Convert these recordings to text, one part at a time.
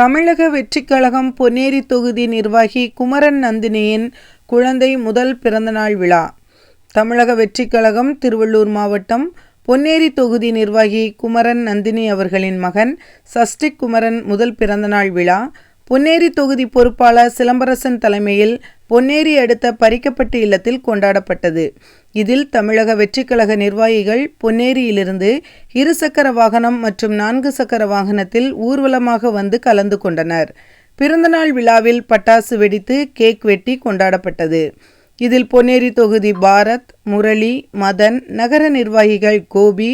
தமிழக வெற்றிக் கழகம் பொன்னேரி தொகுதி நிர்வாகி குமரன் நந்தினியின் குழந்தை முதல் பிறந்தநாள் விழா. தமிழக வெற்றிக் கழகம் திருவள்ளூர் மாவட்டம் பொன்னேரி தொகுதி நிர்வாகி குமரன் நந்தினி அவர்களின் மகன் சஷ்டிக் குமரன் முதல் பிறந்தநாள் விழா. பொன்னேரி தொகுதி பொறுப்பாளர் சிலம்பரசன் தலைமையில் பொன்னேரி அடுத்த பறிக்கப்பட்டு இல்லத்தில் கொண்டாடப்பட்டது. இதில் தமிழக வெற்றிக்கழக நிர்வாகிகள் பொன்னேரியிலிருந்து இருசக்கர வாகனம் மற்றும் நான்கு சக்கர வாகனத்தில் ஊர்வலமாக வந்து கலந்து கொண்டனர். பிறந்தநாள் விழாவில் பட்டாசு வெடித்து கேக் வெட்டி கொண்டாடப்பட்டது. இதில் பொன்னேரி தொகுதி பாரத் முரளி மதன் நகர நிர்வாகிகள் கோபி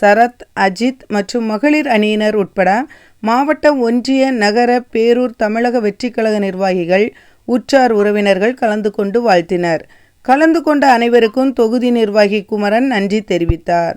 சரத் அஜித் மற்றும் மகளிர் அணியினர் உட்பட மாவட்ட ஒன்றிய நகர பேரூர் தமிழக வெற்றிக்கழக நிர்வாகிகள் உற்றார் உறவினர்கள் கலந்து கொண்டு வாழ்த்தினர். கலந்து கொண்ட அனைவருக்கும் தொகுதி நிர்வாகி குமரன் நன்றி தெரிவித்தார்.